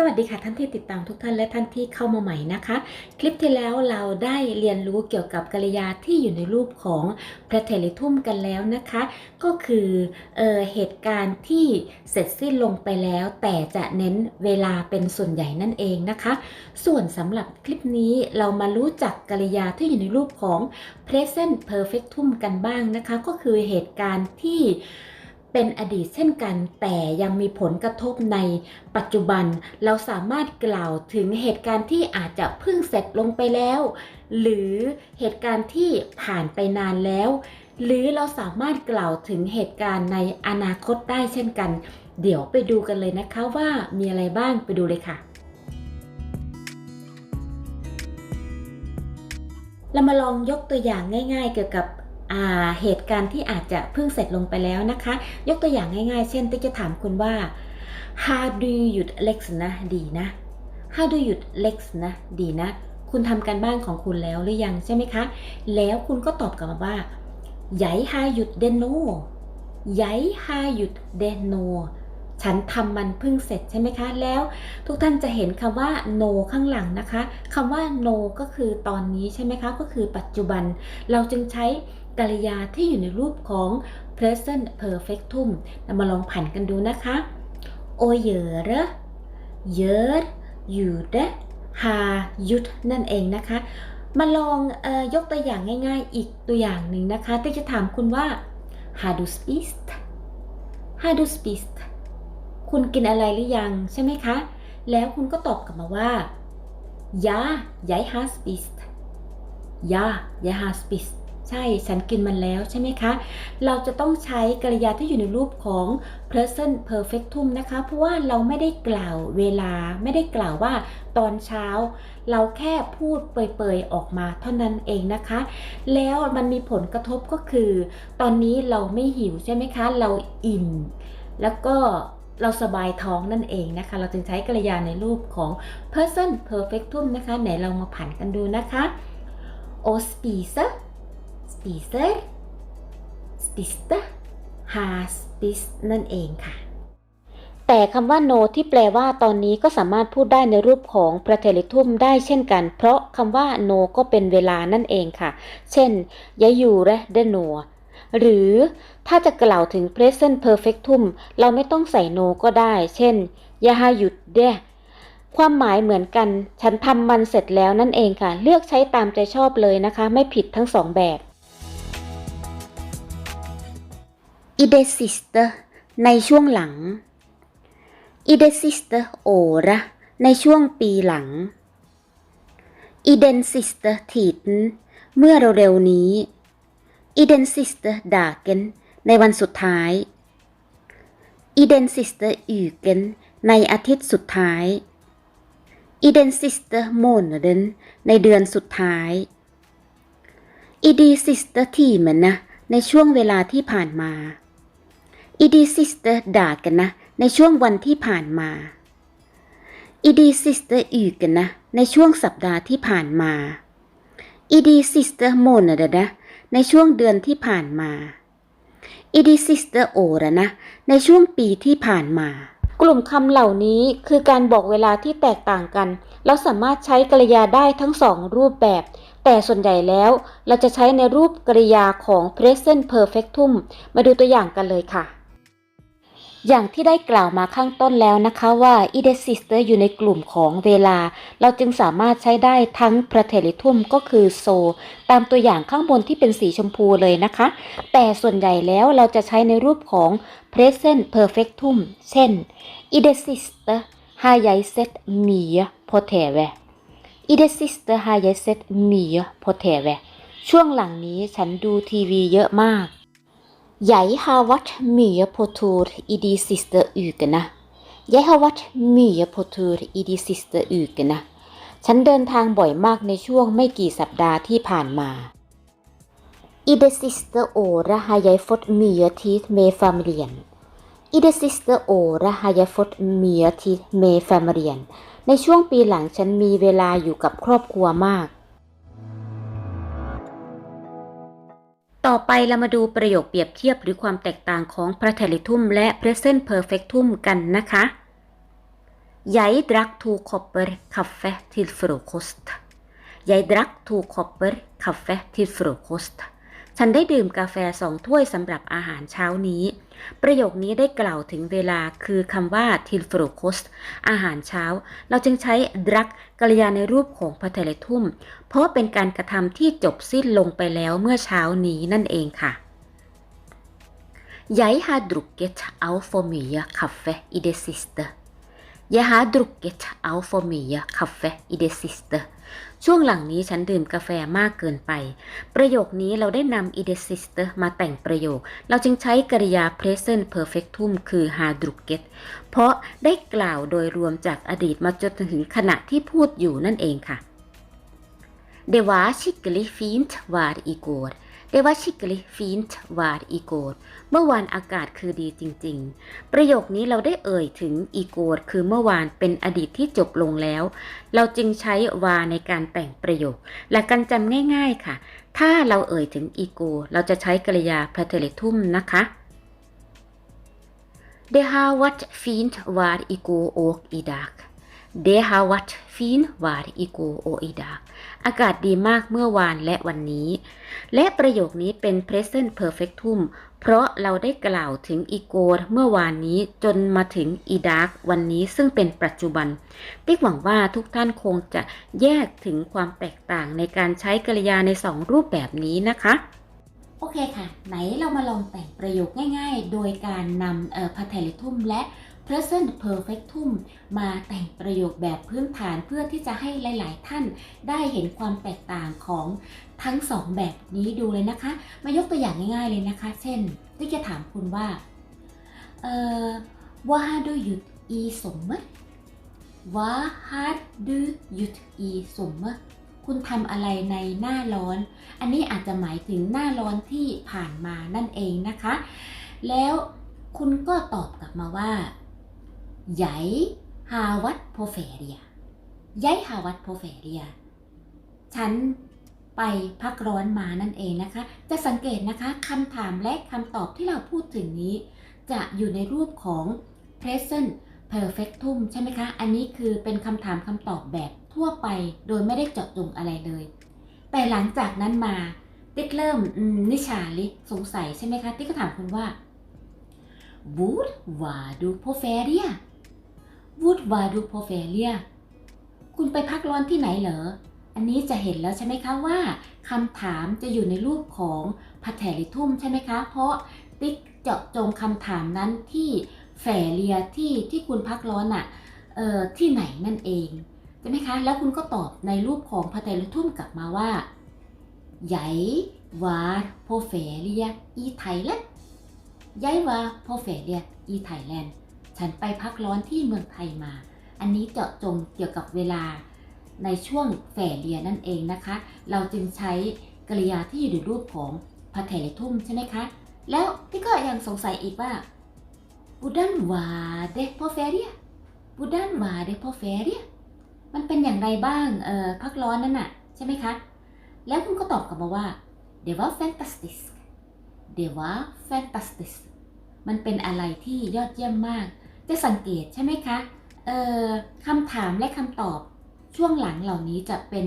สวัสดีค่ะท่านที่ติดตามทุกท่านและท่านที่เข้ามาใหม่นะคะ คลิปที่แล้วเราได้เรียนรู้เกี่ยวกับกริยาที่อยู่ในรูปของพระเทลิทุ่มกันแล้วนะคะ ก็คือเออเหตุการณ์ที่เสร็จสิ้นลงไปแล้ว แต่จะเน้นเวลาเป็นส่วนใหญ่นั่นเองนะคะ ส่วนสำหรับคลิปนี้เรามารู้จักกริยาที่อยู่ในรูปของ present perfectum กันบ้างนะคะ ก็คือเหตุการณ์ที่ เป็นอดีตเช่นกัน แต่ยังมีผลกระทบในปัจจุบันเราสามารถกล่าวถึงเหตุการณ์ที่อาจจะเพิ่งเสร็จลงไปแล้ว หรือเหตุการณ์ที่ผ่านไปนานแล้ว หรือเราสามารถกล่าวถึงเหตุการณ์ในอนาคตได้เช่นกัน เดี๋ยวไปดูกันเลยนะคะว่ามีอะไรบ้างไปดูเลยค่ะเรามาลองยกตัวอย่างง่าย ๆ เกี่ยวกับ เหตุการณ์ที่อาจจะเพิ่งเสร็จลงไปแล้วนะคะ ยกตัวอย่างง่ายๆ เช่นติ๊กจะถามคุณว่า how do you หยุด Lex นะดีนะ how do you หยุด Lex นะดีนะ คุณทำการบ้านของคุณแล้วหรือยังใช่ไหมคะ แล้วคุณก็ตอบกลับมาว่าใหญ่ฮาหยุดเดโนใหญ่ฮาหยุดเดโนฉันทำมันเพิ่งเสร็จใช่ไหมคะ แล้วทุกท่านจะเห็นคำว่า no ข้างหลังนะคะคำว่า no ก็คือตอนนี้ใช่ไหมคะ ก็คือปัจจุบัน เราจึงใช้ กริยาที่อยู่ในรูปของ present perfectum เรามาลองผันกันดูนะคะโอเยอร์เยอร์ยุดฮายุดนั่นเองนะคะ มาลองออยกตัวอย่างง่ายๆ อีกตัวอย่างหนึ่งนะคะ ที่จะถามคุณว่า Har du spist Har du spist คุณกินอะไรหรือยังใช่ไหมคะ แล้วคุณก็ตอบกลับมาว่า Ja jeg har spist Ja jeg har spist ใช่ฉันกินมันแล้วใช่ไหมคะ เราจะต้องใช้กริยาที่อยู่ในรูปของ present perfectum นะคะ เพราะว่าเราไม่ได้กล่าวเวลาไม่ได้กล่าวว่าตอนเช้า เราแค่พูดเปยๆออกมาเท่านั้นเองนะคะ แล้วมันมีผลกระทบก็คือ ตอนนี้เราไม่หิวใช่ไหมคะ เราอิ่มแล้วก็เราสบายท้องนั่นเองนะคะ เราจึงใช้กริยาในรูปของ present perfectum นะคะ ไหนเรามาผันกันดูนะคะ o spiser spiser spiste har spist นั่นเองค่ะ แต่คำว่า no ที่แปลว่าตอนนี้ก็สามารถพูดได้ในรูปของ preteritum ได้เช่นกัน เพราะคำว่า no ก็เป็นเวลานั่นเองค่ะ เช่นยาอยู่และ the no หรือถ้าจะกล่าวถึง present perfectum เราไม่ต้องใส่ no ก็ได้ เช่นยาฮาหยุดเดความหมายเหมือนกัน ฉันทำมันเสร็จแล้วนั่นเองค่ะ เลือกใช้ตามใจชอบเลยนะคะ ไม่ผิดทั้งสองแบบ อีเดซิสเตอร์ในช่วงหลังอีเดซิสเตอร์โอระในช่วงปีหลังอีเดนซิสเตอร์ทีนเมื่อเร็วๆนี้อีเดนซิสเตอร์ดาเกนในวันสุดท้ายอีเดนซิสเตอร์อูเกนในอาทิตย์สุดท้ายอีเดนซิสเตอร์โมนเดนในเดือนสุดท้ายอีดีซิสเตอร์ทีมันนะในช่วงเวลาที่ผ่านมา i d e s i s t e dagen นนะ ในช่วงวันที่ผ่านมา i d e s i s t e uken นนะ ในช่วงสัปดาห์ที่ผ่านมา i d e s i s t e månaden นะ ในช่วงเดือนที่ผ่านมา i d e s i s t e år นะ ในช่วงปีที่ผ่านมา กลุ่มคำเหล่านี้คือการบอกเวลาที่แตกต่างกัน เราสามารถใช้กริยาได้ทั้งสองรูปแบบ แต่ส่วนใหญ่แล้วเราจะใช้ในรูปกริยาของ present perfectum มาดูตัวอย่างกันเลยค่ะ อย่างที่ได้กล่าวมาข้างต้นแล้วนะคะว่า i d e s i s t e r อยู่ในกลุ่มของเวลา เราจึงสามารถใช้ได้ทั้ง preteritum ก็คือ so ตามตัวอย่างข้างบนที่เป็นสีชมพูเลยนะคะ แต่ส่วนใหญ่แล้วเราจะใช้ในรูปของ present perfectum เช่น i d e s i s t e r har jeg sett mye på TV i d e s i s t e r har jeg sett mye på TV ช่วงหลังนี้ฉันดูทีวีเยอะมาก Jeg har vært mye på tur i de siste ukene. Jeg har vært mye på tur i de siste ukene. ฉันเดินทางบ่อยมากในช่วงไม่กี่สัปดาห์ที่ผ่านมา I det siste året har jeg fått mye tid med familien. I det siste året har jeg fått mye tid med familien. ในช่วงปีหลังฉันมีเวลาอยู่กับครอบครัวมาก ต่อไปเรามาดูประโยคเปรียบเทียบหรือความแตกต่างของ preteritum และ present perfectum กันนะคะ Jeg drakk to kopper kaffe til frokost. Jeg drakk to kopper kaffe til frokost. ฉันได้ดื่มกาแฟสองถ้วยสำหรับอาหารเช้านี้ ประโยคนี้ได้กล่าวถึงเวลาคือคำว่า till frokost อาหารเช้า เราจึงใช้ drak กริยาในรูปของพัทเลทุ่ม เพราะเป็นการกระทำที่จบสิ้นลงไปแล้วเมื่อเช้านี้นั่นเองค่ะ Jeg har drukket altfor mye kaffe i det siste. Jeg har drukket altfor mye kaffe i det siste. ช่วงหลังนี้ฉันดื่มกาแฟมากเกินไป ประโยคนี้เราได้นำ i d e s i s t มาแต่งประโยค เราจึงใช้กริยา present perfectum คือ h a drukket เพราะได้กล่าวโดยรวมจากอดีตมาจนถึงขณะที่พูดอยู่นั่นเองค่ะ Det var skikkelig fint vær i går. Det var skikkelig fint vær i går. เมื่อวานอากาศคือดีจริง ๆ ประโยคนี้เราได้เอ่ยถึงอีโกรคือเมื่อวานเป็นอดีตที่จบลงแล้ว เราจึงใช้วาในการแต่งประโยค หลักการจำง่ายๆค่ะ ถ้าเราเอ่ยถึงอีโกเราจะใช้กริยาพ a เทเลทุมนะคะ Det har vært fint vær i går og i dag. Det har vært fint vær i går og i dag. อากาศดีมากเมื่อวานและวันนี้ และประโยคนี้เป็น present perfectum เพราะเราได้กล่าวถึงอีโกรเมื่อวานนี้จนมาถึงอีดาร์กวันนี้ซึ่งเป็นปัจจุบัน ติ๊กหวังว่าทุกท่านคงจะแยกถึงความแตกต่างในการใช้กริยาในสองรูปแบบนี้นะคะ โอเคค่ะ ไหนเรามาลองแต่งประโยคง่ายๆ โดยการนำเอ่อ patelitum และ present perfectum มาแต่งประโยคแบบพื้นฐานเพื่อที่จะให้หลาย ๆ ท่านได้เห็นความแตกต่างของ ทั้งสองแบบนี้ดูเลยนะคะ มายกตัวอย่างง่ายๆเลยนะคะ เช่นที่จะถามคุณว่าเอ่อ Vad har du gjort i sommar? Vad har du gjort summer คุณทำอะไรในหน้าร้อน อันนี้อาจจะหมายถึงหน้าร้อนที่ผ่านมานั่นเองนะคะ แล้วคุณก็ตอบกลับมาว่า Jeg har vært på ferie Jeg har vært på ferie ฉัน ไปพักร้อนมานั่นเองนะคะ จะสังเกตนะคะคำถามและคำตอบที่เราพูดถึงนี้ จะอยู่ในรูปของ present perfectum ใช่ไหมคะ อันนี้คือเป็นคำถามคำตอบแบบทั่วไปโดยไม่ได้เจาะจงอะไรเลย แต่หลังจากนั้นมา ติ๊กเริ่มนิชาลิสงสัยใช่ไหมคะ ติ๊กก็ถามคุณว่า Hvor var du på ferie Hvor var du på ferie คุณไปพักร้อนที่ไหนเหรอ อันนี้จะเห็นแล้วใช่ไหมคะว่าคำถามจะอยู่ในรูปของพัทลิทุ่มใช่ไหมคะ เพราะติ๊กเจาะจงคำถามนั้นที่แฝเรียที่ที่คุณพักร้อนอะ่ะเอ่อที่ไหนนั่นเองใช่ไหมคะ แล้วคุณก็ตอบในรูปของพัทลิทุ่มกลับมาว่า Jeg var på ferie i Thailand Jeg var på ferie i Thailand ฉันไปพักร้อนที่เมืองไทยมา อันนี้เจาะจงเกี่ยวกับเวลา ในช่วงแฝเรียนั่นเองนะคะ เราจึงใช้กริยาที่อยู่ในรูปของพาเทเลทุ่มใช่ไหมคะ แล้วที่ก็ยังสงสัยอีกว่าบูดันวาเดพอเฟเรียบูดันวาเดพอเฟเรียมันเป็นอย่างไรบ้าง เอ่อพักร้อนนั่นน่ะ ใช่ไหมคะ แล้วคุณก็ตอบกลับมาว่า det var fantastisk det var fantastisk มันเป็นอะไรที่ยอดเยี่ยมมาก จะสังเกตใช่ไหมคะ เอ่อคำถามและคำตอบ ช่วงหลังเหล่านี้จะเป็น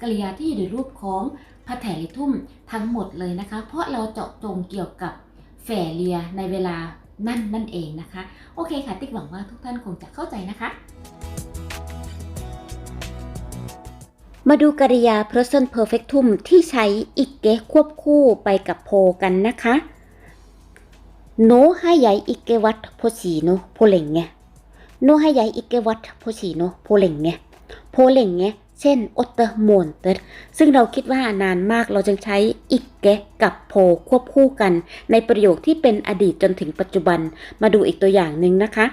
กริยาที่อยู่ในรูปของพาแถลิทุ่มทั้งหมดเลยนะคะ เพราะเราเจาะจงเกี่ยวกับแฝเรียในเวลานั่นนั่นเองนะคะ โอเคค่ะ ติ๊กหวังว่าทุกท่านคงจะเข้าใจนะคะ มาดูกริยา present perfectum ที่ใช้อีกเกควบคู่ไปกับโพกันนะคะ Nå har jeg ikke vært på kino på lenge. Nå har jeg ikke vært på kino på lenge. på lenge เเล่งเงเช่น åtte måneder ซึ่งเราคิดว่านานมากเราจึงใช้ ikke กับ på ควบคู่กัน ในประโยคที่เป็นอดีตจนถึงปัจจุบัน มาดูอีกตัวอย่างหนึ่งนะคะ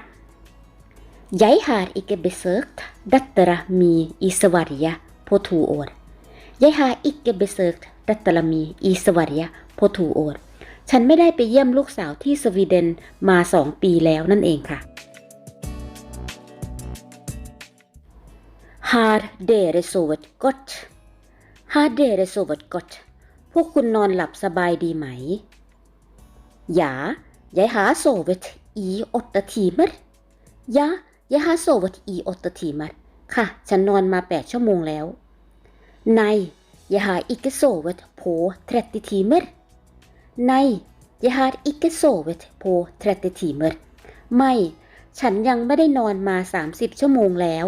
Jeg har ikke besøkt dattera mi i Sverige på to år. Jeg har ikke besøkt dattera mi i Sverige på to år. ฉันไม่ได้ไปเยี่ยมลูกสาวที่สวีเดนมาสองปีแล้วนั่นเองค่ะ Har dere sovet godt? Har dere sovet godt? พวกคุณนอนหลับสบายดีไหม Ja, jeg har sovet i åtte timer. Ja, Jeg har sovet i åtte timer ค่ะ ฉันนอนมา 8 ชั่วโมงแล้ว Nei, jeg har ikke sovet på 30 timer. Nei, jeg har ikke sovet på 30 timer. ไม่ ฉันยังไม่ได้นอนมา 30 ชั่วโมงแล้ว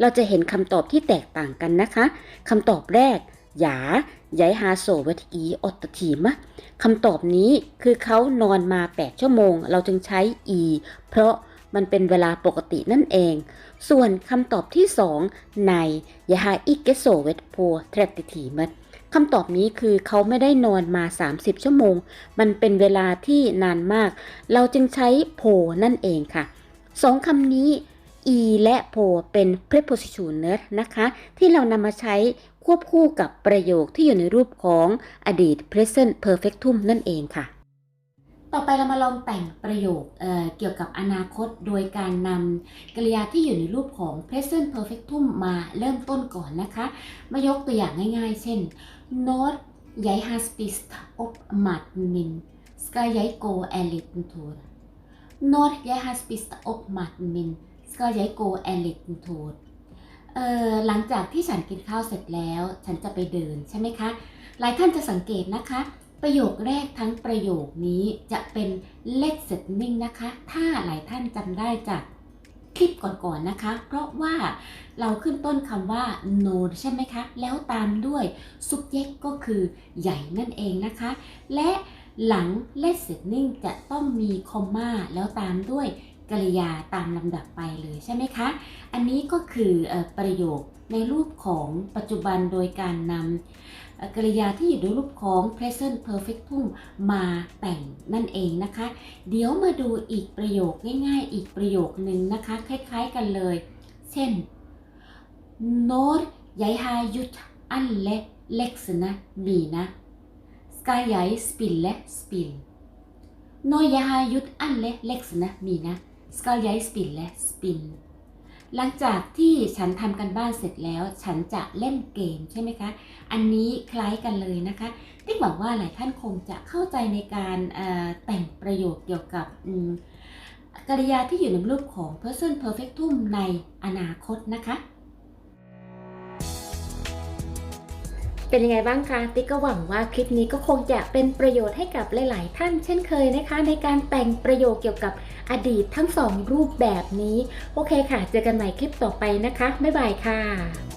เราจะเห็นคำตอบที่แตกต่างกันนะคะคำตอบแรกหยา jeg har sovet i åtte timer คำตอบนี้คือเขานอนมา 8 ชั่วโมง เราจึงใช้ e เพราะมันเป็นเวลาปกตินั่นเอง ส่วนคำตอบที่ 2 ใน jeg har ikke sovet på 30 timer คำตอบนี้คือเขาไม่ได้นอนมา 30 ชั่วโมง มันเป็นเวลาที่นานมาก เราจึงใช้ po นั่นเองค่ะสองคำนี้ e และ po เป็น prepositioner นะคะ ที่เรานำมาใช้ควบคู่กับประโยคที่อยู่ในรูปของอดีต present perfectum นั่นเองค่ะ ต่อไปเรามาลองแต่งประโยคเเกี่ยวกับอนาคตโดยการนำกริยาที่อยู่ในรูปของ present perfectum มาเริ่มต้นก่อนนะคะ มายกตัวอย่างง่าย ๆ เช่น Når jeg har spist op maten min skal jeg gå en liten tur Når jeg har spist opp maten min skal jeg gå en liten tur เอ่อหลังจากที่ฉันกินข้าวเสร็จแล้ว ฉันจะไปเดินใช่ไหมคะ หลายท่านจะสังเกตนะคะ ประโยคแรกทั้งประโยคนี้จะเป็น let setting นะคะ ถ้าหลายท่านจำได้จากคลิปก่อนๆนะคะ เพราะว่าเราขึ้นต้นคำว่า no ใช่ไหมคะ แล้วตามด้วย subject ก็คือใหญ่นั่นเองนะคะ และหลัง let setting จะต้องมีคอมมาแล้วตามด้วย กริยาตามลำดับไปเลยใช่ไหมคะ อันนี้ก็คือประโยคในรูปของปัจจุบันโดยการนำกริยาที่อยู่ในรูปของ present perfectum มาแต่งนั่นเองนะคะ เดี๋ยวมาดูอีกประโยคง่ายๆ อีกประโยคหนึ่งนะคะ คล้ายๆกันเลย เช่น Når jeg har gjort alle leksene mine skal jeg spille spill Når jeg har gjort alle leksene mine skal jeg spille spill หลังจากที่ฉันทำกันบ้านเสร็จแล้ว ฉันจะเล่นเกมใช่ไหมคะ อันนี้คล้ายกันเลยนะคะ ติ๊กหวังว่าหลายท่านคงจะเข้าใจในการแต่งประโยคเกี่ยวกับกริยาที่อยู่ในรูปของ present perfectum ในอนาคตนะคะ เป็นยังไงบ้างคะ ติ๊กก็หวังว่าคลิปนี้ก็คงจะเป็นประโยชน์ให้กับหลาย ๆ ท่านเช่นเคยนะคะ ในการแต่งประโยคเกี่ยวกับ อดีตทั้งสองรูปแบบนี้ โอเคค่ะ เจอกันใหม่คลิปต่อไปนะคะ บ๊ายบายค่ะ